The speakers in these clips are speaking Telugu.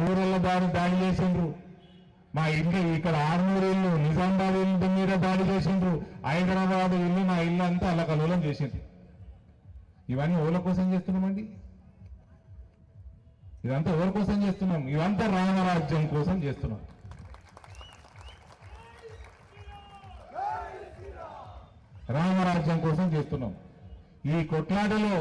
రూరల్ దాడి దాడి చేసిండ్రు. మా ఇల్లు ఇక్కడ ఆర్మూరు ఇల్లు నిజామాబాద్ ఇల్లు మీద దాడి చేసిండ్రు. హైదరాబాద్ ఇల్లు మా ఇల్లు అంతా అల్లకల్లోలం చేసిండ్రు. ఇవన్నీ ఓల కోసం చేస్తున్నామండి ఇదంతా ఎవరి కోసం చేస్తున్నాం? ఇవంతా రామరాజ్యం కోసం చేస్తున్నాం. రామరాజ్యం కోసం చేస్తున్నాం. ఈ కొట్లాటలో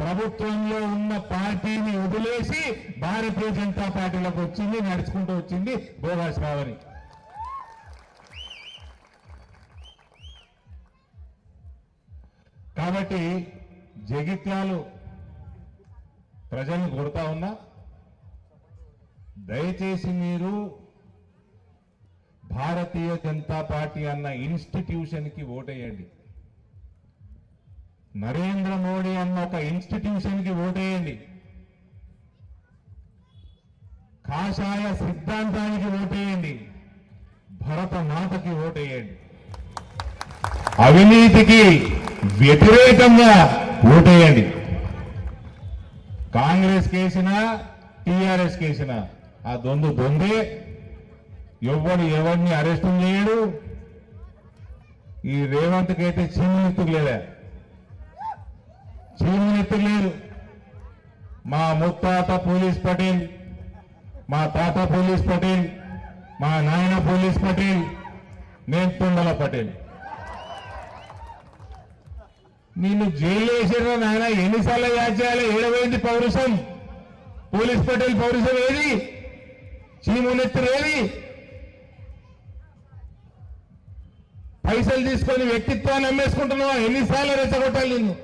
ప్రభుత్వంలో ఉన్న పార్టీని వదిలేసి భారతీయ జనతా పార్టీలోకి వచ్చింది నడుచుకుంటూ వచ్చింది భోగాస్ రావని కాబట్టి జగిత్యాలు ప్రజల్ని కొడతా ఉన్నా దయచేసి మీరు భారతీయ జనతా పార్టీ అన్న ఇన్స్టిట్యూషన్కి ఓటేయండి. నరేంద్ర మోడీ అన్న ఒక ఇన్స్టిట్యూషన్కి ఓటేయండి. కాషాయ సిద్ధాంతానికి ఓటేయండి. భరత మాతకి ఓటేయండి. అవినీతికి వ్యతిరేకంగా ఓటేయండి. కాంగ్రెస్ కేసినా టీఆర్ఎస్ కేసినా ఆ దొందు దొందే ఎవడు ఎవరిని అరెస్టు చేయడు. ఈ రేవంత్కి అయితే చీమనెత్తుకు లేదా చీమనెత్తుకు లేరు. మా ముత్తాత పోలీస్ పటేల్ మా తాత పోలీస్ పటేల్ మా నాయన పోలీస్ పటేల్ నేను తుండల పటేల్. నిన్ను జైలు వేసిన నాయన ఎన్నిసార్లు యాద్ చేయాలి ఏడవైంది పౌరుషం? పోలీస్ పటేల్ పౌరుషం ఏది? చీమునెత్తురు ఏది? పైసలు తీసుకొని వ్యక్తిత్వాన్ని అమ్మేసుకుంటున్నావా? ఎన్నిసార్లు రెచ్చగొట్టాలి నిన్ను?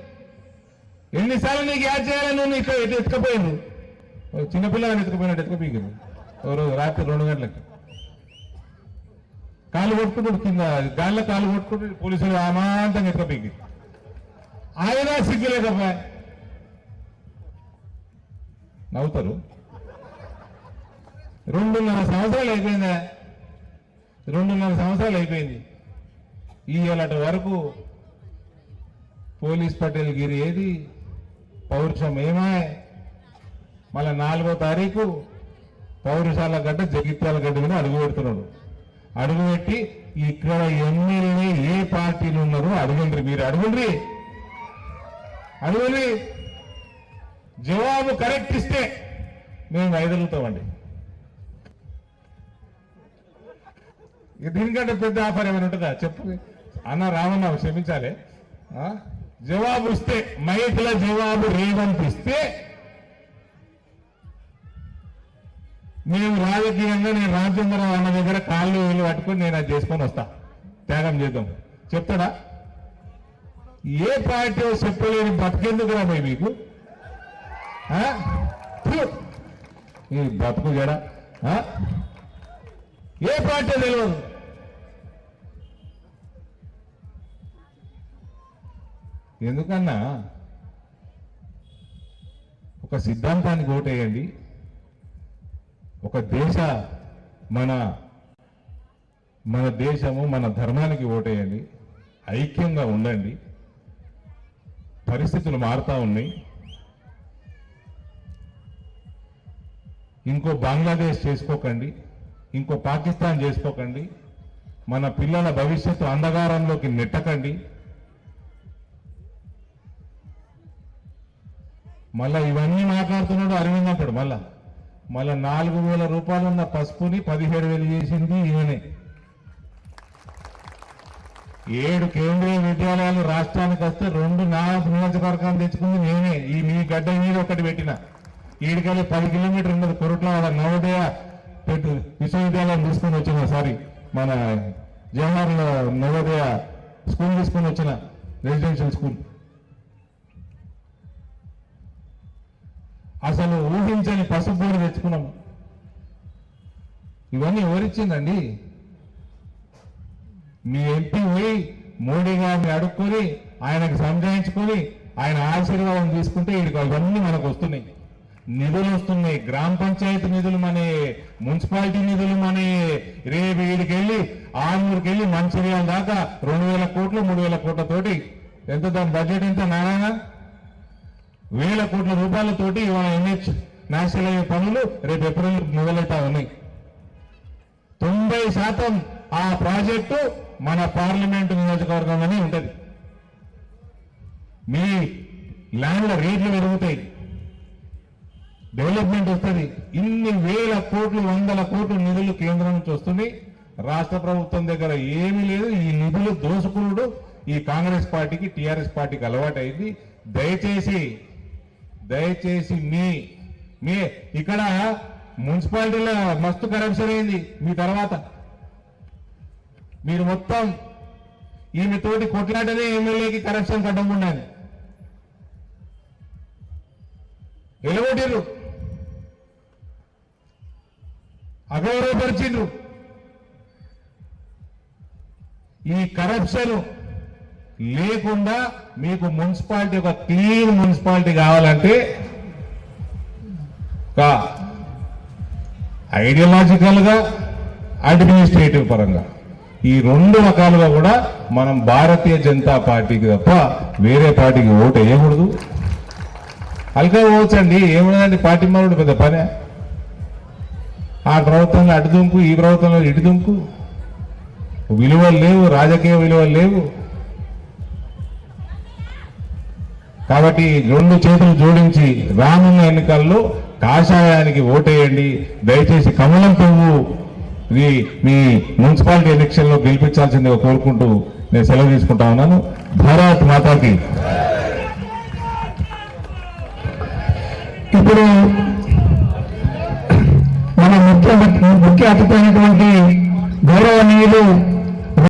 ఎన్నిసార్లు నీకు యాద్ చేయాలని నువ్వు నీకు ఎటు ఎత్తుకపోయింది? ఓ చిన్నపిల్లగాని ఎత్తుకుపోయినట్టు ఎత్తుకుపోయింది ఓ రోజు రాత్రి రెండు గంటలకు. కాలు కొట్టుకుంటూ కింద గాల్లో కాలు కొట్టుకుంటూ పోలీసులు అమాంతంగా ఎత్తుకపోయింది. ఆయన సిగ్గులేకపోయా నవ్వుతారు. రెండున్నర సంవత్సరాలు అయిపోయిందా? రెండున్నర సంవత్సరాలు అయిపోయింది. ఈ వరకు పోలీస్ పటేల్ గిరి ఏది? పౌరుషం ఏమే మళ్ళా నాలుగో తారీఖు పౌరుషాల గడ్డ జగిత్యాల గడ్డ మీద అడుగు పెడుతున్నాడు. అడుగుపెట్టి ఇక్కడ ఎమ్మెల్యే ఏ పార్టీలు ఉన్నారో అడుగుండ్రి మీరు అడుగుండ్రి అడుగుని జవాబు కరెక్ట్ ఇస్తే మేము ఐదలుగుతామండి దీనికంటే పెద్ద ఆఫర్ ఏమైనా ఉంటుందా? చెప్పు. అన్న రామన్న క్షమించాలి. ఆ? జవాబు ఇస్తే మైకుల జవాబు రేవంత్ ఇస్తే మేము రాజకీయంగా నేను రామచంద్రరావు అన్న దగ్గర కాళ్ళు వీళ్ళు పట్టుకుని నేను అది చేసుకొని వస్తా. త్యాగం చేద్దాం. చెప్తాడా? ఏ పార్టీ చెప్పలేని బతికెందుకు రాబోయ్ మీకు? ఆ? ఈ బతుకు జడ ఏ పార్టీ తెలియదు? ఎందుకన్నా? ఒక సిద్ధాంతానికి ఓటేయండి ఒక దేశ మన మన దేశము మన ధర్మానికి ఓటేయండి. ఐక్యంగా ఉండండి. పరిస్థితులు మారుతా ఉన్నాయి. ఇంకో బంగ్లాదేశ్ చేసుకోకండి. ఇంకో పాకిస్తాన్ చేసుకోకండి. మన పిల్లల భవిష్యత్తు అంధకారంలోకి నెట్టకండి. మళ్ళా ఇవన్నీ మాట్లాడుతున్నాడు అరవింద్ అంటాడు మళ్ళా. మళ్ళా నాలుగు వేల రూపాయలు ఉన్న పసుపుని పదిహేడు వేలు చేసింది ఈయనే. ఏడు కేంద్రీయ విద్యాలయాలు రాష్ట్రానికి వస్తే రెండు నా నియోజకవర్గాలు తెచ్చుకుంది నేనే. ఈ మీ గడ్డ మీద ఒకటి పెట్టిన. ఈడికెళ్ళి పది కిలోమీటర్ ఉన్నది కొరట్లో వాళ్ళ నవోదయ పెట్టు విశ్వవిద్యాలయం తీసుకొని వచ్చిన సారీ మన జవహర్ నవోదయ స్కూల్ తీసుకొని వచ్చిన రెసిడెన్షియల్ స్కూల్. అసలు ఊహించని పసుపు కూడా తెచ్చుకున్నాం. ఇవన్నీ ఎవరిచ్చిందండి? మీ ఎంపీ పోయి మోడీ గారిని అడుక్కొని ఆయనకు సంజాయించుకొని ఆయన ఆశీర్వాదం తీసుకుంటే వీడికి అవన్నీ మనకు వస్తున్నాయి. నిధులు వస్తున్నాయి. గ్రామ పంచాయతీ నిధులు మన మున్సిపాలిటీ నిధులు మన. రేపు వీడికి వెళ్ళి ఆరుమూరుకి వెళ్ళి మంచిర్యాల దాకా రెండు వేల కోట్లు మూడు వేల కోట్లతోటి ఎంత దాని బడ్జెట్ ఎంత నారాయణ? వేల కోట్ల రూపాయలతోటి ఇవాళ ఎన్హెచ్ నేషనల్ హైవే పనులు రేపు ఏప్రిల్ మొదలవుతా ఉన్నాయి. తొంభై శాతం ఆ ప్రాజెక్టు మన పార్లమెంటు నియోజకవర్గంలోనే ఉంటుంది. మీ ల్యాండ్ల రేట్లు పెరుగుతాయి. డెవలప్మెంట్ వస్తుంది. ఇన్ని వేల కోట్లు వందల కోట్లు నిధులు కేంద్రం నుంచి వస్తున్నాయి. రాష్ట్ర ప్రభుత్వం దగ్గర ఏమీ లేదు. ఈ నిధులు దోసుకునుడు ఈ కాంగ్రెస్ పార్టీకి టీఆర్ఎస్ పార్టీకి అలవాటు అయింది దయచేసి దయచేసి మీ మీ ఇక్కడ మున్సిపాలిటీలో మస్తు కరప్షన్ అయింది మీ తర్వాత. మీరు మొత్తం ఈమె తోటి కొట్లాటనే ఎమ్మెల్యేకి కరప్షన్ కట్టకుండాను వెలగొట్టిర్రు అగౌరవపరిచిండ్రు. ఈ కరప్షన్ లేకుండా మీకు మున్సిపాలిటీ ఒక క్లీన్ మున్సిపాలిటీ కావాలంటే ఒక అడ్మినిస్ట్రేటివ్ పరంగా. ఈ రెండు రకాలుగా కూడా మనం భారతీయ జనతా పార్టీకి తప్ప వేరే పార్టీకి ఓటు వేయకూడదు. అల్కా పోవచ్చండి ఏమున్నదండి పార్టీ మారుడు పెద్ద పనే. ఆ ప్రభుత్వంలో అటు దుంకు ఈ ప్రభుత్వంలో ఇటు దుంకు విలువలు లేవు రాజకీయ విలువలు లేవు. కాబట్టి రెండు చేతులు జోడించి రానున్న ఎన్నికల్లో కాషాయానికి ఓటేయండి. దయచేసి కమలం పువ్వు ఇది మీ మున్సిపాలిటీ ఎలక్షన్లో గెలిపించాల్సిందిగా కోరుకుంటూ నేను సెలవు తీసుకుంటా ఉన్నాను. భారత్ మాతాకి. ఇప్పుడు మన ముఖ్య ముఖ్య అతిథి అయినటువంటి గౌరవనీయులు